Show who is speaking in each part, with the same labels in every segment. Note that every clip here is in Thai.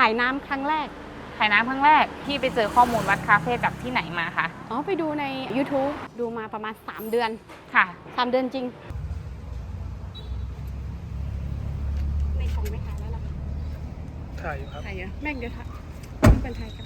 Speaker 1: ถ่ายน้ำครั้งแรก
Speaker 2: ถ่ายน้ำครั้งแรกที่ไปเจอข้อมูลวัดคาเฟ่จากที่ไหนมาคะ
Speaker 1: อ๋อ ไปดูใน YouTube ดูมาประมาณ 3 เดือน
Speaker 2: ค่ะ
Speaker 1: 3 เดือนจริง ในของไม่ขายแล้วล่ะ
Speaker 3: ถ่ายอยู่ครับ
Speaker 1: ขายเยอะแม่งเดี๋ยวถ่ายเป็นไทยกัน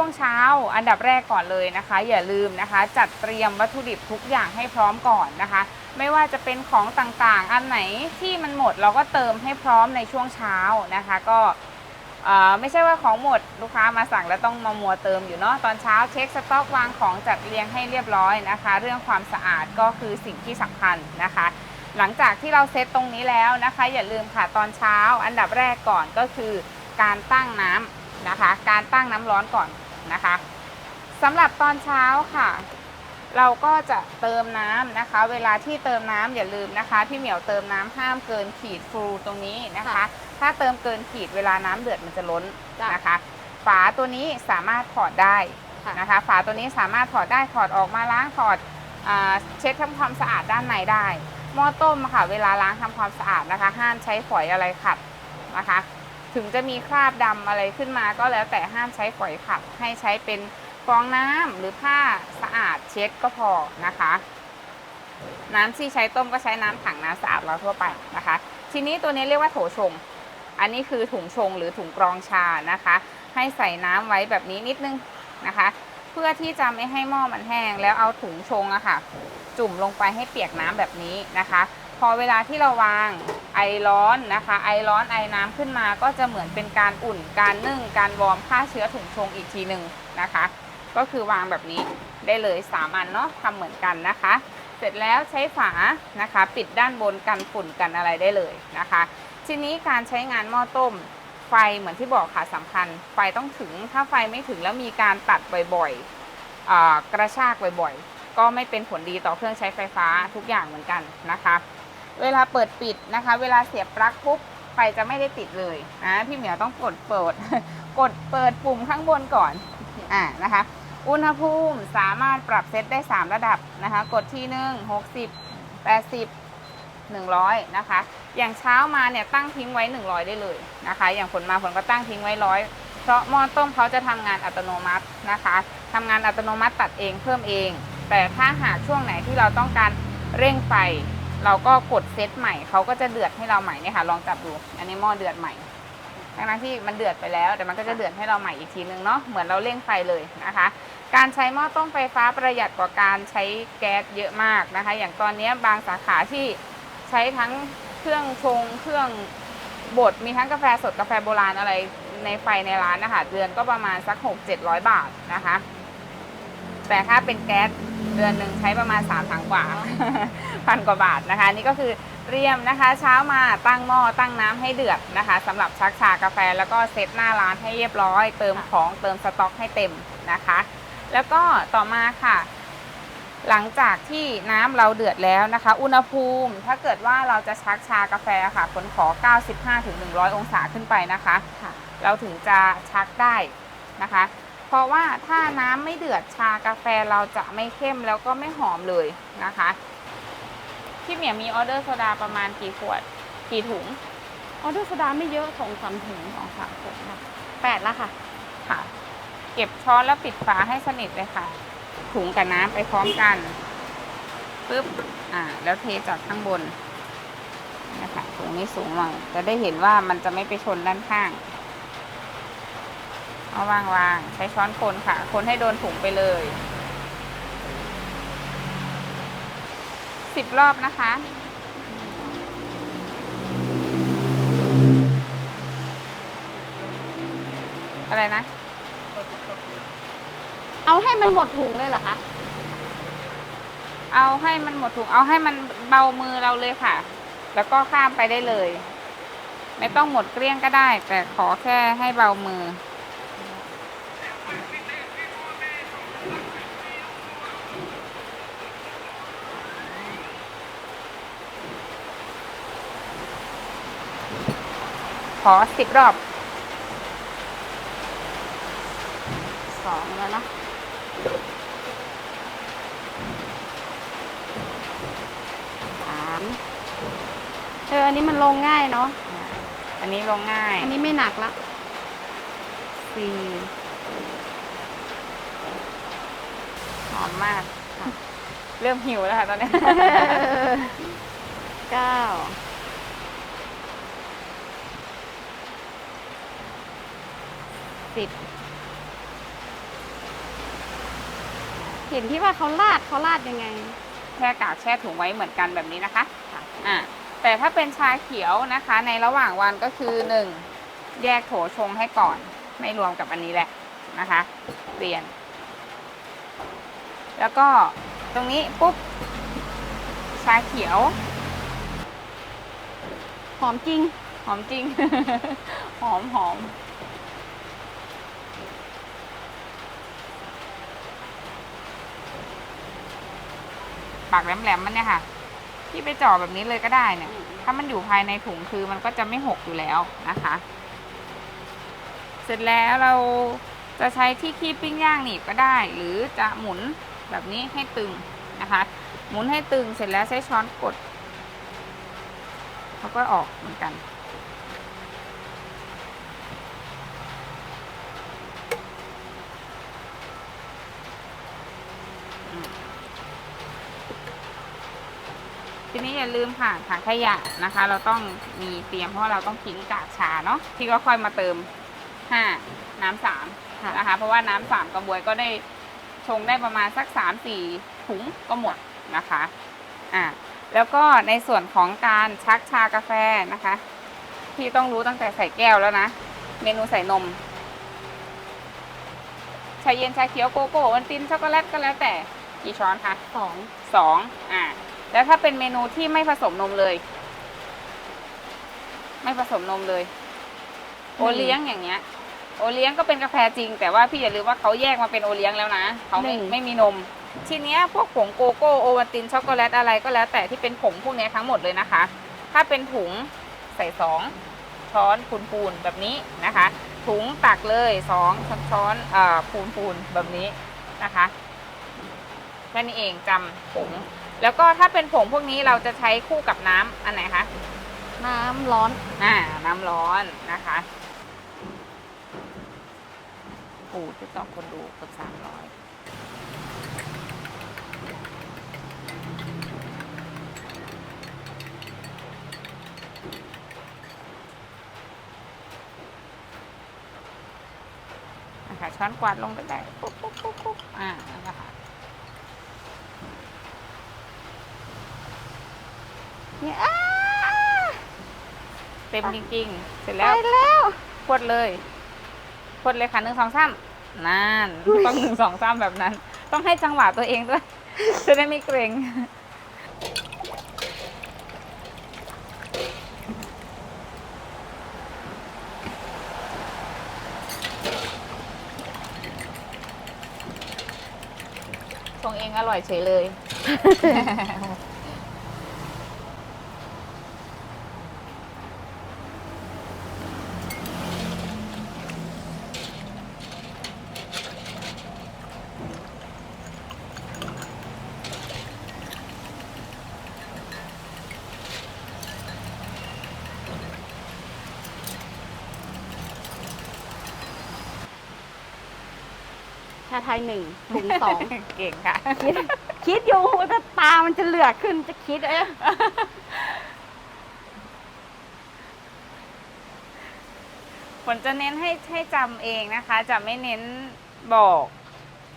Speaker 2: ช่วงเช้า อันดับแรกก่อนเลยนะคะ อย่าลืมนะคะ จัดเตรียมวัตถุดิบทุกอย่างให้พร้อมก่อนนะคะ ไม่ว่าจะเป็นของต่างๆ อันไหนที่มันหมดเราก็เติมให้พร้อมในช่วงเช้านะคะ ก็ไม่ใช่ว่าของหมดลูกค้ามาสั่งแล้วต้องมามัวเติมอยู่เนาะตอนเช้าเช็คสต็อกวางของจัดเรียงให้เรียบร้อยนะคะ เรื่องความสะอาดก็คือสิ่งที่สำคัญนะคะ หลังจากที่เราเซตตรงนี้แล้วนะคะ อย่าลืมค่ะตอนเช้า อันดับแรกก่อนก็คือการตั้งน้ำนะคะ การตั้งน้ำร้อนก่อน นะคะสำหรับตอนเช้าค่ะ เราก็จะเติมน้ำนะคะ เวลาที่เติมน้ำอย่าลืมนะคะ พี่เหมียวเติมน้ำห้ามเกินขีดฟูตรงนี้นะคะ
Speaker 1: ค่ะ
Speaker 2: ถ้าเติมเกินขีดเวลาน้ำเดือดมันจะล้น
Speaker 1: จ้ะ
Speaker 2: นะคะ ฝาตัวนี้สามารถถอดได้
Speaker 1: ค่ะ
Speaker 2: นะคะ ฝาตัวนี้สามารถถอดได้ถอดออกมาล้างถอดอาเช็ดทำความสะอาดด้านในได้หม้อต้มอะค่ะ เวลาล้างทำความสะอาดนะคะ ห้ามใช้ฝอยอะไรขัดนะคะ ถึงจะมีคราบดำอะไรขึ้นมาก็แล้วแต่ห้ามใช้ฝอยขัด ให้ใช้เป็นฟองน้ำหรือผ้าสะอาดเช็ดก็พอนะคะ น้ำที่ใช้ต้มก็ใช้น้ำถังน้ำสะอาดเราทั่วไปนะคะ ทีนี้ตัวนี้เรียกว่าโถชง อันนี้คือถุงชงหรือถุงกรองชานะคะ ให้ใส่น้ำไว้แบบนี้นิดนึงนะคะ เพื่อที่จะไม่ให้หม้อมันแห้ง แล้วเอาถุงชงอะค่ะ จุ่มลงไปให้เปียกน้ำแบบนี้นะคะ พอเวลาที่เราวางไอร้อนนะคะ ไอร้อนไอน้ำขึ้นมาก็จะเหมือนเป็นการอุ่น การนึ่ง การวอร์มฆ่าเชื้อถุงชงอีกทีหนึ่งนะคะ ก็คือวางแบบนี้ได้เลย3อันเนาะทำเหมือนกันนะคะ เสร็จแล้วใช้ฝานะคะ ปิดด้านบนกันฝุ่นกันอะไรได้เลยนะคะ ทีนี้การใช้งานหม้อต้มไฟเหมือนที่บอกค่ะสำคัญ ไฟต้องถึงถ้าไฟไม่ถึงแล้วมีการตัดบ่อยๆกระชากบ่อยๆ ก็ไม่เป็นผลดีต่อเครื่องใช้ไฟฟ้าทุกอย่างเหมือนกันนะคะ เวลาเปิดปิดนะคะ เวลาเสียบปลั๊กปุ๊บไฟจะไม่ได้ติดเลยนะพี่เหมียวต้องกดเปิด กดเปิดปุ่มข้างบนก่อนอ่านะคะ อุณหภูมิสามารถปรับเซตได้ 3 ระดับนะคะ กดที่หนึ่ง60 80 100นะคะ อย่างเช้ามาเนี่ยตั้งทิ้งไว้ 100 ได้เลยนะคะ อย่างฝนมาฝนก็ตั้งทิ้งไว้ร้อยเพราะหม้อต้มเขาจะทำงานอัตโนมัตินะคะทำงานอัตโนมัติตัดเองเพิ่มเอง แต่ถ้าหากช่วงไหนที่เราต้องการเร่งไฟ เราก็กดเซตใหม่เขาก็จะเดือดให้เราใหม่เนี่ยค่ะ ลองจับดู อันนี้หม้อเดือดใหม่ทั้งๆที่มันเดือดไปแล้ว แต่มันก็จะเดือดให้เราใหม่อีกทีนึงเนาะเหมือนเราเร่งไฟเลยนะคะ การใช้หม้อต้มไฟฟ้าประหยัดกว่าการใช้แก๊สเยอะมากนะคะ อย่างตอนนี้บางสาขาที่ใช้ทั้งเครื่องชงเครื่องบดมีทั้งกาแฟสดกาแฟโบราณอะไรในไฟในร้านนะคะเดือนก็ประมาณสัก 6 700 บาทนะคะ แต่ถ้าเป็นแก๊สเดือนหนึ่งใช้ประมาณ 3 ถังกว่า พันกว่าบาทนะคะ นี่ก็คือเตรียมนะคะ เช้ามาตั้งหม้อตั้งน้ำให้เดือดนะคะสำหรับชักชากาแฟแล้วก็เซตหน้าร้านให้เรียบร้อย เติมของเติมสต็อกให้เต็มนะคะ แล้วก็ต่อมาค่ะ หลังจากที่น้ำเราเดือดแล้วนะคะ อุณหภูมิถ้าเกิดว่าเราจะชักชากาแฟค่ะผลขอ 95-100 องศาขึ้นไปนะคะ
Speaker 1: ค่ะ
Speaker 2: เราถึงจะชักได้นะคะ เพราะว่าถ้าน้ำไม่เดือดชากาแฟเราจะไม่เข้มแล้วก็ไม่หอมเลยนะคะ พี่เหมียมีออเดอร์โซดาประมาณกี่ขวด กี่ถุง
Speaker 1: ออเดอร์โซดาไม่เยอะสองสามถุง
Speaker 2: สองสามถุงค่ะ
Speaker 1: แปดละค่ะ
Speaker 2: ค่ะ เก็บช้อนแล้วปิดฝาให้สนิทเลยค่ะ ถุงกับน้ำไปพร้อมกันปึ๊บอ่า แล้วเทจากข้างบนนะคะถุงนี้สูงหน่อยจะได้เห็นว่ามันจะไม่ไปชนด้านข้าง เอาวางวางใช้ช้อนคนค่ะ คนให้โดนถุงไปเลยสิบรอบนะคะ อะไรนะ
Speaker 1: เอาให้มันหมดถุงเลยเหรอคะ
Speaker 2: เอาให้มันหมดถุง เอาให้มันเบามือเราเลยค่ะ แล้วก็ข้ามไปได้เลย ไม่ต้องหมดเกลี้ยงก็ได้ แต่ขอแค่ให้เบามือ อสิบรอบ
Speaker 1: สองแล้วเนาะสามเอออันนี้มันลงง่ายเนาะ
Speaker 2: อันนี้ลงง่าย
Speaker 1: อันนี้ไม่หนักละ
Speaker 2: สี่หอมมากค่ะเริ่มหิวแล้วค่ะตอนนี้
Speaker 1: เก้า สิบเห็นที่ว่าเขาลาดเขาลาดยังไง
Speaker 2: แช่กากแช่ถุงไว้เหมือนกันแบบนี้นะคะอ่าแต่ถ้าเป็นชาเขียวนะคะ ในระหว่างวันก็คือหนึ่งแยกโถชงให้ก่อน ไม่รวมกับอันนี้แหละนะคะเปลี่ยน แล้วก็ตรงนี้ปุ๊บชาเขียว
Speaker 1: หอมจริง
Speaker 2: หอมจริง หอมหอมากแหลมๆมันเนี่ยค่ะ ที่ไปจ่อแบบนี้เลยก็ได้เนี่ย ถ้ามันอยู่ภายในถุงคือมันก็จะไม่หกอยู่แล้วนะคะ เสร็จแล้วเราจะใช้ที่คีบปิ้งย่างหนีบก็ได้ หรือจะหมุนแบบนี้ให้ตึงนะคะ หมุนให้ตึงเสร็จแล้วใช้ช้อนกดเขาก็ออกเหมือนกัน ทีนี้อย่าลืมค่ะถังขยะนะคะ เราต้องมีเตรียมเพราะว่าเราต้องทิ้งกากชาเนาะที่ก็ค่อยมาเติมห้าน้ำสาม
Speaker 1: ค่ะ
Speaker 2: นะคะ เพราะว่าน้ำสามกระบวยก็ได้ชงได้ประมาณสักสามสี่ถุงก็หมดนะคะอ่าแล้วก็ในส่วนของการชักชากาแฟนะคะพี่ต้องรู้ตั้งแต่ใส่แก้วแล้วนะ เมนูใส่นมชาเย็นชาเขียวโกโก้วันตินช็อกโกแลตก็แล้วแต่กี่ช้อนคะ
Speaker 1: สอง
Speaker 2: สองอ่า แล้วถ้าเป็นเมนูที่ไม่ผสมนมเลย ไม่ผสมนมเลย โอเลี้ยงอย่างเงี้ย โอเลี้ยงก็เป็นกาแฟจริง แต่ว่าพี่อย่าลืมว่าเขาแยกมาเป็นโอเลี้ยงแล้วนะเขาไม่ไม่มีนม ทีเนี้ยพวกผงโกโก้โอวัลตินช็อกโกแลตอะไรก็แล้ว แต่ที่เป็นผงพวกเนี้ยทั้งหมดเลยนะคะ ถ้าเป็นถุงใส่สองช้อนปูนๆแบบนี้นะคะ ถุงตักเลยสองช้อนเอ่อปูนๆแบบนี้นะคะแค่นี้เองจำผง แล้วก็ถ้าเป็นผงพวกนี้เราจะใช้คู่กับน้ำอันไหนคะ
Speaker 1: น้ำร้อน
Speaker 2: อ่าน้ำร้อนนะคะโอ้ที่สองคนดูเกือบสามร้อยนะคะช้อนกวาดลงไปได้ปุ๊บปุ๊บปุ๊บปุ๊บอ่านั่นแหละค่ะ
Speaker 1: เนี่ยอ้า
Speaker 2: เต็มจริงๆ เสร็จ
Speaker 1: ไป
Speaker 2: แล้ว
Speaker 1: แล้ว
Speaker 2: พวดเลยพวดเลยค่ะหนึ่งสองสามนั่นต้องหนึ่งสองสามแบบนั้น ต้องให้จังหวะตัวเองด้วยจะได้ไม่เกรงชงเองอร่อยเฉยเลยา
Speaker 1: ไทยหนึ่งถุงสอง
Speaker 2: เก่งค่ะ
Speaker 1: คิดคิดอยู่ถ้าตามันจะเหลือกขึ้นจะคิดเอ๊ะ
Speaker 2: ฝนจะเน้นให้ให้จำเองนะคะ จะไม่เน้นบอก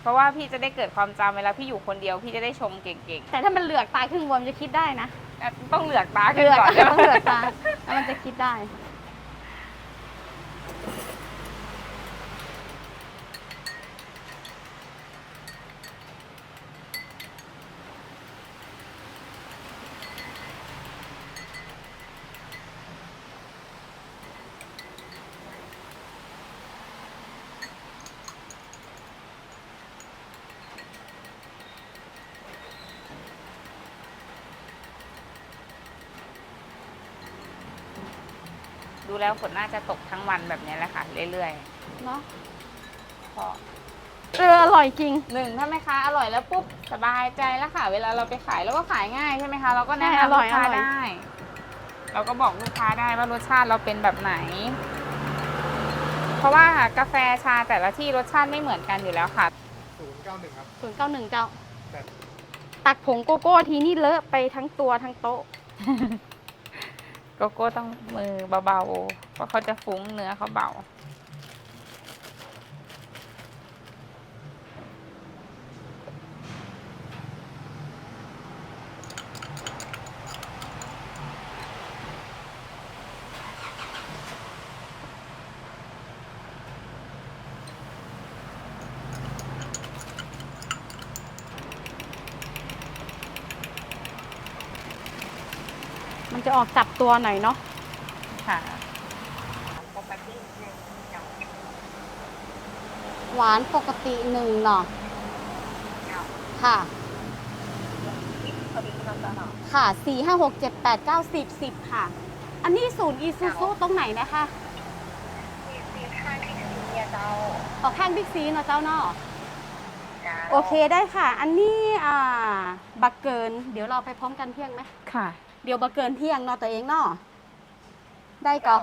Speaker 2: เพราะว่าพี่จะได้เกิดความจำเวลาพี่อยู่คนเดียว พี่จะได้ชมเก่ง
Speaker 1: แต่ถ้ามันเหลือกตาครึ่งบนจะคิดได้นะ
Speaker 2: ๆอะต้องเหลือกตา
Speaker 1: เห
Speaker 2: ขึ้น
Speaker 1: ลือก
Speaker 2: ก่อนใช่ไหม
Speaker 1: ต้องเหลือกตาแล้วมันจะคิดได้
Speaker 2: แล้วฝนน่าจะตกทั้งวันแบบนี้แหละค่ะ เรื่อย
Speaker 1: เนาะ
Speaker 2: ๆพอ
Speaker 1: เอออร่อยจริง
Speaker 2: หนึ่งถ้าแม่ค้าอร่อยแล้วปุ๊บสบายใจแล้วค่ะ เวลาเราไปขายเราก็ขายง่ายใช่ไหมคะเราก็แนะ
Speaker 1: ใช่อร่
Speaker 2: นำลู
Speaker 1: อย
Speaker 2: กค้า
Speaker 1: อร่อย
Speaker 2: ได้ เราก็บอกลูกค้าได้ว่ารสชาติเราเป็นแบบไหน เพราะว่ากาแฟชาแต่ละที่รสชาติไม่เหมือนกันอยู่แล้วค่ะ
Speaker 3: ศูนย์เก้าหนึ่งครับ
Speaker 1: ศูนย์เก้าหนึ่งเจ้า
Speaker 3: แบบ
Speaker 1: ตักผงโกโก้ทีนี่เลอะไปทั้งตัวทั้งโต๊ะ
Speaker 2: โกโก้ต้องมือเบาๆเพราะเขาจะฟุ้งเนื้อเขาเบา
Speaker 1: จะออกจับตัวหน่อยเนาะ
Speaker 2: ค่ะ
Speaker 1: หวานปกติหนึ่งเนาะค่ะ ค่ะสี่ห้าหกเจ็ดแปดเก้าสิบสิบค่ะ อันนี้ศูนย์อีซูซูตรงไหนนะคะออกข้างบิ๊กซีเนาะเจ้าเนาะโอเคได้ค่ะ อันนี้อ่าบักเกิน เดี๋ยวเราไปพร้อมกันเที่ยงไหม
Speaker 2: ค่ะ
Speaker 1: เดี๋ยวบักเกินเที่ยงเนาะตัวเองเนาะได้ก็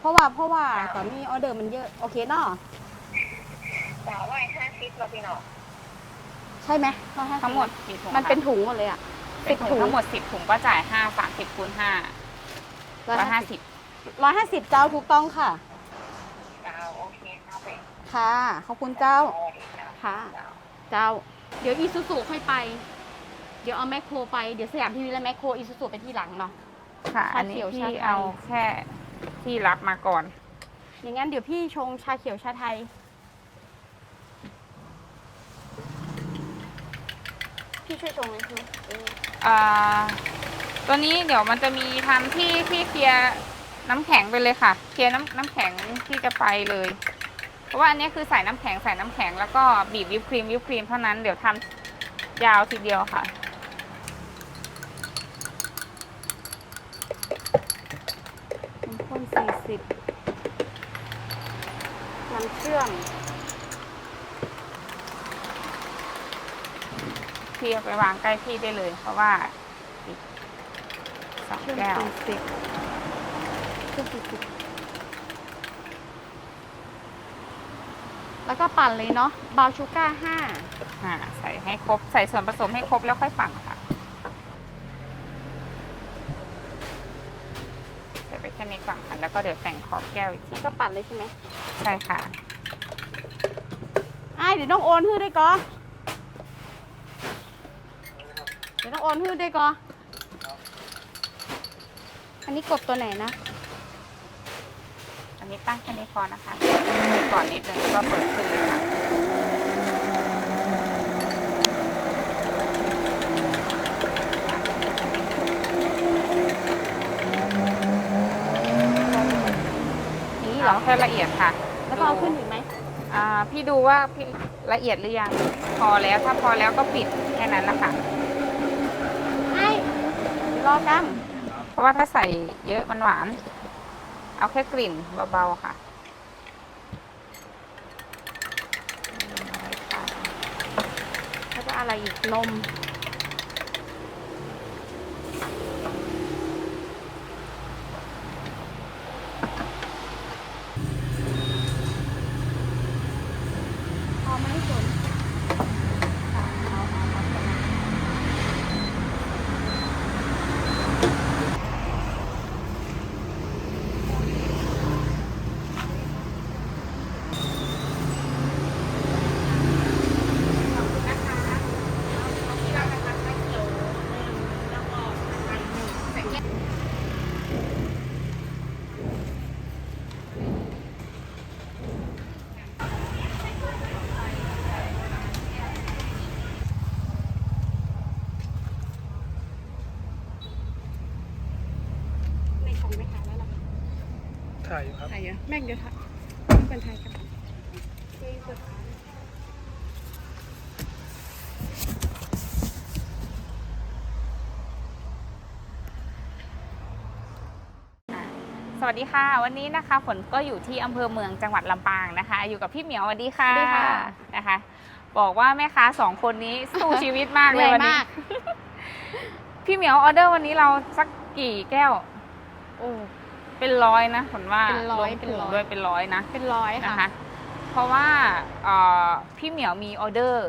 Speaker 1: เพราะว่าเพราะว่าตอนนี้ออเดอร์มันเยอะโอเคเนาะ
Speaker 4: สาวร้อยห้าสิบเราพี่น้อง
Speaker 1: ใช่ไหม150
Speaker 2: ทั้งหมดกี่ถุง
Speaker 1: มันเป็น
Speaker 2: คะ
Speaker 1: ถุงหมดเลยอะ
Speaker 2: เป็น
Speaker 1: 10ถุ
Speaker 2: ถุง
Speaker 1: ง
Speaker 2: ทั้งหมดสิบถุงก็จ่ายห้าสามสิบคูณห้าร้อยห้าสิบ
Speaker 1: ร้อยห้าสิบเจ้าถูกต้องค่ะ
Speaker 4: สาวโอเคเอาไป
Speaker 1: ค่ะขอบคุณเจ้า
Speaker 4: สวัสดีครับ
Speaker 1: ค่ะ เจ้า เดี๋ยวอีซูซูค่อยไป เดี๋ยวเอาแมคโครไปเดี๋ยวสยามทีวีและแมคโครอีซูซูไปที่หลังเนาะ
Speaker 2: ค่ะ
Speaker 1: ชา
Speaker 2: อันนี้
Speaker 1: เขียว
Speaker 2: พี่
Speaker 1: ชาไทย
Speaker 2: เอาแค่ที่รับมาก่อน
Speaker 1: อย่างงั้นเดี๋ยวพี่ชงชาเขียวชาไทย พี่ช่วยชงเลยคือเออ
Speaker 2: อ่าตัวนี้เดี๋ยวมันจะมีทำที่ที่เคลียร์น้ำแข็งไปเลยค่ะ เคลียร์น้ำน้ำแข็งที่จะไปเลย เพราะว่าอันนี้คือใส่น้ำแข็งใส่น้ำแข็งแล้วก็บีบวิปครีมวิปครีมเท่านั้นเดี๋ยวทำยาวทีเดียวค่ะ
Speaker 1: นมข้นสี่สิบ น้ำเชื่อม
Speaker 2: พี่เอาไปวางใกล้พี่ได้เลย เพราะว่าอีกสอง
Speaker 1: เครื่อง
Speaker 2: แก้ว
Speaker 1: สี่สิบเครื่องสี่สิบแล้วก็ปั่นเลยเนาะบาวชูก้าห้า
Speaker 2: อ่าใส่ให้ครบ ใส่ส่วนผสมให้ครบแล้วค่อยปั่นค่ะ ใส่ไปแค่นี้ก่อนค่ะแล้วก็เดี๋ยวแต่งขอบแก้วอีกที
Speaker 1: ก็ปั่นเลยใช่ไหม
Speaker 2: ใช่ค่ะ
Speaker 1: ไอ้ายเดี๋ยวต้องโอนฮื้อได้ก่อนเดี๋ยวต้องโอนฮื้อได้ก่อนอันนี้กดตัวไหนนะ
Speaker 2: อันนี้ตั้งแค่นี้พอนะคะก่อนนิดนึงแล้วก็เปิดคืนค่ะ ค่ละเอียดค่ะ
Speaker 1: แล้วก็เอาขึ้นอีกไหม
Speaker 2: อ่าพี่ดูว่าพี่ละเอียดหรือยังพอแล้วถ้าพอแล้วก็ปิดแค่นั้นนะคะ
Speaker 1: ไอ้รอก
Speaker 2: เพราะว่าถ้าใส่เยอะมันหวาน เอาแค่กลิ่นเบาๆค่ะำ
Speaker 1: แล้วก็อะไรอีกนม พอไหมฝน ในของไม่ขายแล้วล่ะ
Speaker 3: ถ่ายอยู่ครับ
Speaker 1: ถ่ายเยอะแม่งเดี๋ยวถ่ายเป็นไทยกันเองเปิดร้าน
Speaker 2: สวัสดีค่ะ วันนี้นะคะฝนก็อยู่ที่อำเภอเมืองจังหวัดลำปางนะคะ อยู่กับพี่เหมียวสวัสดีค่ะ
Speaker 1: สวัสดีค่ะ
Speaker 2: นะคะ บอกว่าแม่ค้าสองคนนี้สู้ชีวิตมาก
Speaker 1: เห
Speaker 2: เล
Speaker 1: นื่
Speaker 2: ย
Speaker 1: อย
Speaker 2: วันนี้
Speaker 1: มาก
Speaker 2: พี่เหมียวออเดอร์วันนี้เราสักกี่แก้ว
Speaker 1: โอ้
Speaker 2: เป็นร้อยนะฝนว่า
Speaker 1: เป็นร้อย
Speaker 2: วม
Speaker 1: เป็นร้อย
Speaker 2: ด้วยเป็นร้อยนะ
Speaker 1: เป็นร้อย
Speaker 2: นะ
Speaker 1: ค่ะ
Speaker 2: คะ เพราะว่าเอ่อพี่เหมียวมีออเดอร์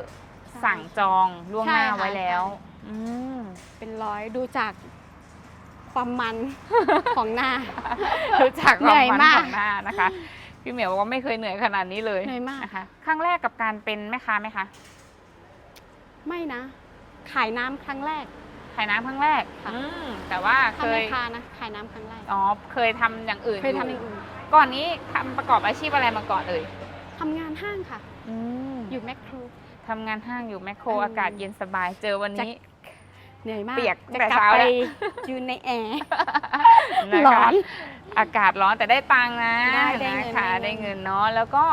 Speaker 1: ใช่
Speaker 2: สั่งจองล่วงหน้า
Speaker 1: ใช่ค่ะ
Speaker 2: ไว้แล้ว
Speaker 1: ใช่
Speaker 2: อืม
Speaker 1: เป็นร้อยดูจากความมัน ของหน้า
Speaker 2: รู้จักค
Speaker 1: เหนื่
Speaker 2: วาม
Speaker 1: อย
Speaker 2: มัน
Speaker 1: มาก
Speaker 2: ของหน้านะคะ พี่เหมียวบอกว่าไม่เคยเหนื่อยขนาดนี้เลย
Speaker 1: เหนื่อยมาก
Speaker 2: นะคะครั้งแรกกับการเป็นแม่ค้าไหมคะ
Speaker 1: ไม่นะ ขายน้ำครั้งแรก
Speaker 2: ขายน้ำครั้งแรก
Speaker 1: ค่ะ
Speaker 2: อืมแต่ว่าเค
Speaker 1: ทำแม่
Speaker 2: ย
Speaker 1: ค้านะ ขายน้ำครั้งแรก
Speaker 2: อ๋อ เคยทำอย่างอื่น
Speaker 1: เคยทำอย่างอื่น
Speaker 2: ก่อนนี้ทำประกอบอาชีพอะไรมาก่อนเอ่ย
Speaker 1: ทำงานห้างค่ะ
Speaker 2: อืม
Speaker 1: อยู่แมคโคร
Speaker 2: ทำงานห้างอยู่แมคโคร
Speaker 1: อืม
Speaker 2: อากาศเย็นสบาย เจอวันนี้
Speaker 1: เหนื่อยมาก
Speaker 2: เปียก
Speaker 1: จะ
Speaker 2: แต่
Speaker 1: กลับ
Speaker 2: เช้า
Speaker 1: ไป
Speaker 2: แล้ว
Speaker 1: อยู่ในแอร์
Speaker 2: นะคะ
Speaker 1: ร้อน
Speaker 2: อากาศร้อนแต่ได้ตังค์นะ
Speaker 1: ได้ได้เงิน
Speaker 2: นะคะ
Speaker 1: ได้
Speaker 2: ได้
Speaker 1: เงิน
Speaker 2: เงินเนาะแล้วก็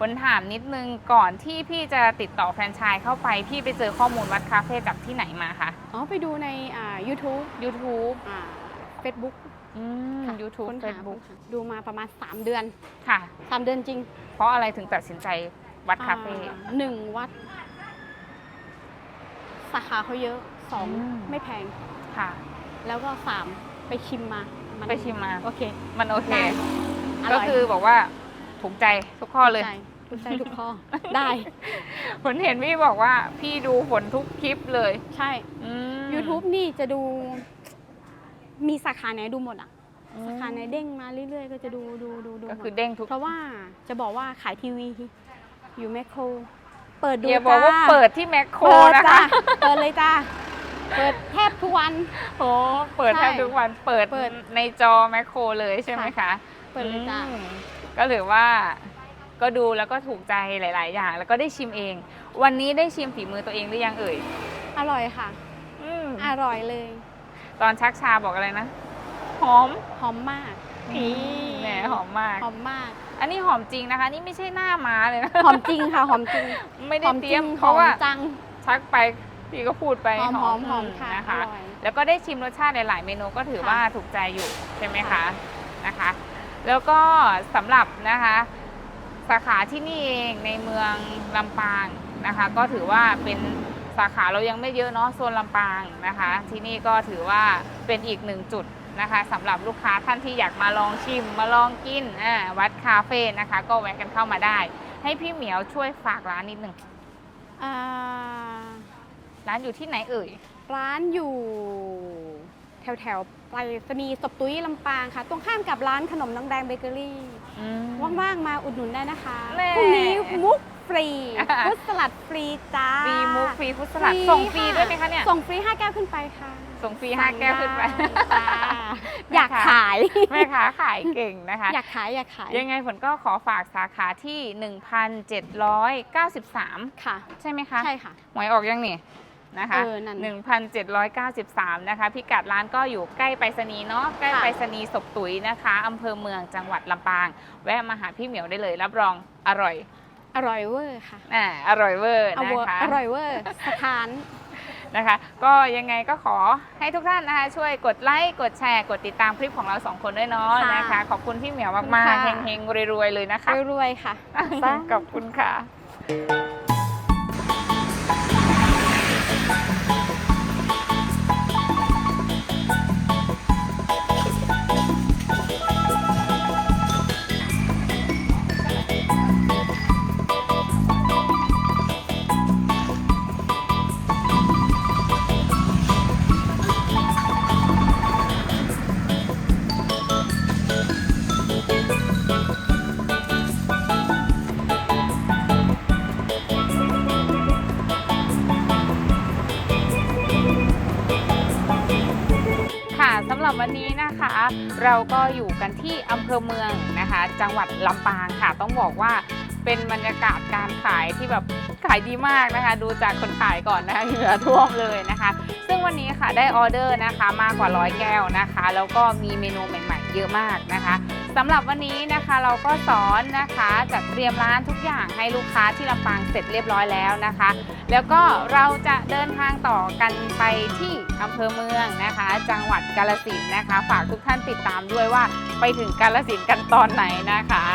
Speaker 2: ผลถามนิดนึงก่อนที่พี่จะติดต่อแฟรนไชส์เข้าไป พี่ไปเจอข้อมูลวัดคาเฟ่จากที่ไหนมาคะ
Speaker 1: อ๋อ ไปดูในอ่า YouTube
Speaker 2: YouTube
Speaker 1: อ่า Facebook
Speaker 2: อืม
Speaker 1: ค่ะ
Speaker 2: YouTube
Speaker 1: ค้นหา
Speaker 2: Facebook
Speaker 1: ค้นหาดูมาประมาณ 3 เดือน
Speaker 2: ค่ะ
Speaker 1: 3 เดือนจริง
Speaker 2: เพราะอะไรถึงตัดสินใจวัดคาเฟ่
Speaker 1: อ่หนึ่งวัด สาขาเขาเยอะสอง
Speaker 2: อืม
Speaker 1: ไม่แพง
Speaker 2: ค่ะ
Speaker 1: แล้วก็สามไปชิมมามัน
Speaker 2: ไปชิมมา
Speaker 1: โอเค
Speaker 2: มันโอเค
Speaker 1: ได้ อ
Speaker 2: ก็
Speaker 1: ร่อย
Speaker 2: คือบอกว่าถูกใจทุกข้อเลย
Speaker 1: ใจ ถูกใจทุกข้อ ได้
Speaker 2: ผลเห็นพี่บอกว่า พี่ดูผลทุกคลิปเลย
Speaker 1: ใช่
Speaker 2: อืม
Speaker 1: YouTube นี่จะดู มีสาขาไหนดูหมดอะ
Speaker 2: อืม
Speaker 1: สาขาไหนเด้งมาเรื่อยๆ ก็จะดูดูดูดู
Speaker 2: ก็
Speaker 1: หม
Speaker 2: คือ
Speaker 1: ด
Speaker 2: เด้งทุก
Speaker 1: เพราะว่าจะบอกว่าขายทีวี อยู่แมคโคร เปิดดู
Speaker 2: อย่าบอกว่า
Speaker 1: จ้
Speaker 2: เปิดที่แมคโคร
Speaker 1: เปิด
Speaker 2: นะ
Speaker 1: จ้า
Speaker 2: คะ
Speaker 1: เปิดเลยจ้าเปิดแทบทุกวัน
Speaker 2: โอ้เปิดแทบ
Speaker 1: ใช่
Speaker 2: ทุกวันเปิด
Speaker 1: เปิด
Speaker 2: ในจอแมคโครเลยใช่ไหมคะ
Speaker 1: เปิดเลยจ้า
Speaker 2: อืมก็ถือว่า ก็ดูแล้วก็ถูกใจหลาย ๆ อย่าง แล้วก็ได้ชิมเอง วันนี้ได้ชิมฝีมือตัวเองหรือยังเอ่ย
Speaker 1: อร่อยค่ะ
Speaker 2: อืม
Speaker 1: อร่อยเลย
Speaker 2: ตอนชักชาบอกอะไรนะ หอม
Speaker 1: หอมมาก
Speaker 2: อืมแหมหอมมาก
Speaker 1: หอมมาก
Speaker 2: อันนี้หอมจริงนะคะ นี่ไม่ใช่หน้าม้าเลยนะ
Speaker 1: หอมจริงค่ะ หอมจริง
Speaker 2: ไม่
Speaker 1: ห
Speaker 2: ได้
Speaker 1: อม
Speaker 2: เต
Speaker 1: จ
Speaker 2: รี
Speaker 1: ริ
Speaker 2: ย
Speaker 1: ง
Speaker 2: ม
Speaker 1: ห
Speaker 2: เพ
Speaker 1: อ
Speaker 2: ราะ
Speaker 1: ม
Speaker 2: ว่า
Speaker 1: จัง
Speaker 2: ชักไปพี่ก็พูดไป
Speaker 1: หอมหอมหอมค่ะ
Speaker 2: นะคะ
Speaker 1: อร่อย
Speaker 2: แล้วก็ได้ชิมรสชาติหลาย ๆ เมนูก็ถือ
Speaker 1: ค่ะ
Speaker 2: ว่าถูกใจอยู่ใช่ไหมคะ
Speaker 1: ค่ะ
Speaker 2: นะคะ แล้วก็สำหรับนะคะ สาขาที่นี่เองในเมืองลำปางนะคะ ก็ถือว่าเป็นสาขาเรายังไม่เยอะเนาะโซนลำปางนะคะ ที่นี่ก็ถือว่าเป็นอีกหนึ่งจุดนะคะสำหรับลูกค้าท่านที่อยากมาลองชิมมาลองกินอ่าวัดคาเฟ่นะคะ ก็แวะกันเข้ามาได้ ให้พี่เหมียวช่วยฝากร้านนิดหนึ่ง
Speaker 1: อ่า
Speaker 2: ร้านอยู่ที่ไหนเอ่ย
Speaker 1: ร้านอยู่แถวแถวๆ ไปรษณีย์ศพตุ้ยลำปางค่ะ ตรงข้ามกับร้านขนมน้องแดงเบเกอรี่
Speaker 2: อืม
Speaker 1: ว่างๆมาอุดหนุนได้นะคะ
Speaker 2: แน่
Speaker 1: พรุ่งนี้มุกฟรี
Speaker 2: อ่า
Speaker 1: พุทธสลัดฟรีจ้า
Speaker 2: ฟรีมุกฟรีฟุตสลัด
Speaker 1: ฟรี
Speaker 2: ส่งฟรี
Speaker 1: ค่ะ
Speaker 2: ด้วยไหมคะเนี่ย
Speaker 1: ส่งฟรี 5 แก้วขึ้นไปค่ะ
Speaker 2: ส่งฟรีห้าแก้วขึ้นไป
Speaker 1: จ้าอยากขาย
Speaker 2: แม่ค้าขายเก่งนะคะ
Speaker 1: อยากขายอยากขาย
Speaker 2: ยังไงฝนก็ขอฝากสาขาที่ 1,793
Speaker 1: ค่ะ
Speaker 2: ใช่ไหมคะ
Speaker 1: ใช่ค่ะ
Speaker 2: หวยออกยังนี่ นะคะ
Speaker 1: เออนั่น
Speaker 2: 1,793 นะคะ พิกัดร้านก็อยู่ใกล้ไปรษณีย์เนาะ ใกล้
Speaker 1: ค่ะ
Speaker 2: ไปรษณีย์ศพตุ๋ยนะคะอำเภอเมืองจังหวัดลำปาง แวะมาหาพี่เหมียวได้เลย รับรองอร่อย
Speaker 1: อร่อยเวอร์ค่ะ
Speaker 2: อ่า อร่อยเวอร์
Speaker 1: อ
Speaker 2: นะ
Speaker 1: ร่อย
Speaker 2: คะ
Speaker 1: อร่อยเวอร์สถาน
Speaker 2: นะคะก็ยังไงก็ขอให้ทุกท่านนะคะช่วยกดไลค์กดแชร์ กดติดตามคลิปของเราสองคนด้วยเนาะ
Speaker 1: ค่ะ
Speaker 2: นะคะ ขอบคุณพี่เหมียวมาก
Speaker 1: ค่ะ
Speaker 2: ๆเฮงๆรวยๆเลยนะคะ
Speaker 1: รวยๆค่ะ
Speaker 2: ขอบคุณค่ะค่ะ เราก็อยู่กันที่อำเภอเมืองนะคะ จังหวัดลำปางค่ะ ต้องบอกว่าเป็นบรรยากาศการขายที่แบบขายดีมากนะคะ ดูจากคนขายก่อนนะคะเหงื่อท่วมเลยนะคะ ซึ่งวันนี้ค่ะได้ออเดอร์นะคะมากกว่าร้อยแก้วนะคะ แล้วก็มีเมนูใหม่ ๆ เยอะมากนะคะ สำหรับวันนี้นะคะเราก็สอนนะคะจัดเตรียมร้านทุกอย่างให้ลูกค้าที่ลำปางเสร็จเรียบร้อยแล้วนะคะ แล้วก็เราจะเดินทางต่อกันไปที่อำเภอเมืองนะคะ จังหวัดกาลสินนะคะ ฝากทุกท่านติดตามด้วยว่าไปถึงกาลสินกันตอนไหนนะคะ